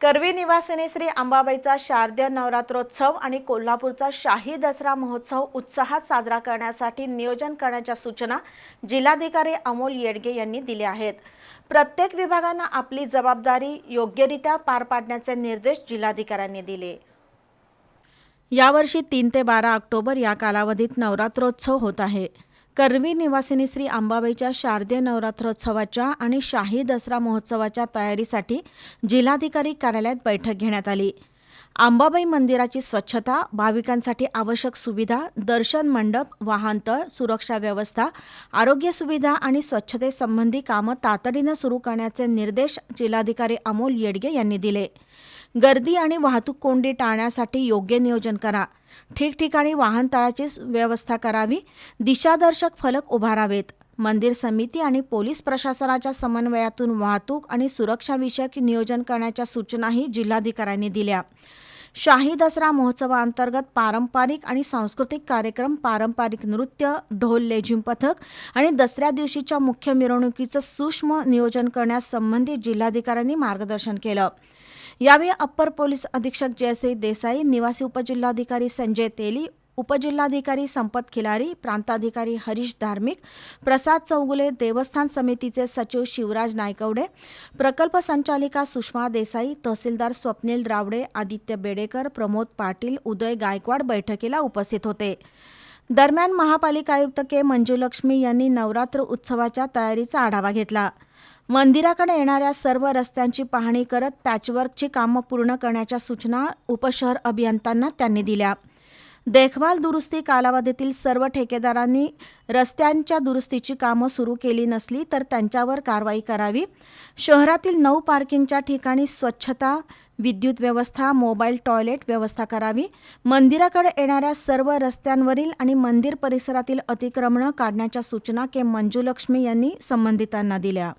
करवी निवासिनी श्री अंबाबाईचा शारदीय नवरात्रोत्सव आणि कोल्हापूरचा शाही दसरा महोत्सव उत्साहात साजरा करण्यासाठी नियोजन करण्याच्या सूचना जिल्हाधिकारी अमोल येडगे यांनी दिल्या आहेत. प्रत्येक विभागानं आपली जबाबदारी योग्यरित्या पार पाडण्याचे निर्देश जिल्हाधिकाऱ्यांनी दिले. यावर्षी तीन ते बारा ऑक्टोबर या कालावधीत नवरात्रोत्सव होत आहे. करवी निवासिनी श्री अंबाबाईच्या शारदीय नवरात्रोत्सवाच्या आणि शाही दसरा महोत्सवाच्या तयारीसाठी जिल्हाधिकारी कार्यालयात बैठक घेण्यात आली. अंबाबाई मंदिराची स्वच्छता भाविकांसाठी आवश्यक सुविधा दर्शन मंडप वाहनतळ सुरक्षा व्यवस्था आरोग्य सुविधा आणि स्वच्छतेसंबंधी कामं तातडीनं सुरू करण्याचे निर्देश जिल्हाधिकारी अमोल येडगे यांनी दिले. गर्दी आणि वाहतूक कोंडी टाळण्यासाठी योग्य नियोजन करा. ठिकठिकाणी वाहनतळाची व्यवस्था करावी. दिशादर्शक फलक उभारावेत. मंदिर समिती आणि पोलीस प्रशासनाच्या समन्वयातून वाहतूक आणि सुरक्षाविषयक नियोजन करण्याच्या सूचनाही जिल्हाधिकाऱ्यांनी दिल्या. शाही दसरा महोत्सवाअंतर्गत पारंपरिक आणि सांस्कृतिक कार्यक्रम पारंपरिक नृत्य ढोल लेझिम पथक आणि दसऱ्या दिवशीच्या मुख्य मिरवणुकीचं सूक्ष्म नियोजन करण्यास संबंधित जिल्हाधिकाऱ्यांनी मार्गदर्शन केलं. यावेळी अप्पर पोलीस अधीक्षक जयश्री देसाई निवासी उपजिल्हाधिकारी संजय तेली उपजिल्हाधिकारी संपत खिलारी प्रांताधिकारी हरीश धार्मिक प्रसाद चौगुले देवस्थान समितीचे सचिव शिवराज नायकवडे प्रकल्प संचालिका सुषमा देसाई तहसीलदार स्वप्नील रावडे आदित्य बेडेकर प्रमोद पाटील उदय गायकवाड बैठकीला उपस्थित होते. दरम्यान महापालिका आयुक्त के मंजुलक्ष्मी यांनी नवरात्र उत्सवाच्या तयारीचा आढावा घेतला. मंदिराकडे येणाऱ्या सर्व रस्त्यांची पाहणी करत पॅचवर्कची कामं पूर्ण करण्याच्या सूचना उपशहर अभियंत्यांना त्यांनी दिल्या. देखभाल दुरुस्ती कालावधीतील सर्व ठेकेदारांनी रस्त्यांच्या दुरुस्तीची कामं सुरू केली नसली तर त्यांच्यावर कारवाई करावी. शहरातील नऊ पार्किंगच्या ठिकाणी स्वच्छता विद्युत व्यवस्था मोबाईल टॉयलेट व्यवस्था करावी. मंदिराकडे येणाऱ्या सर्व रस्त्यांवरील आणि मंदिर परिसरातील अतिक्रमणं काढण्याच्या सूचना के मंजुलक्ष्मी यांनी संबंधितांना दिल्या.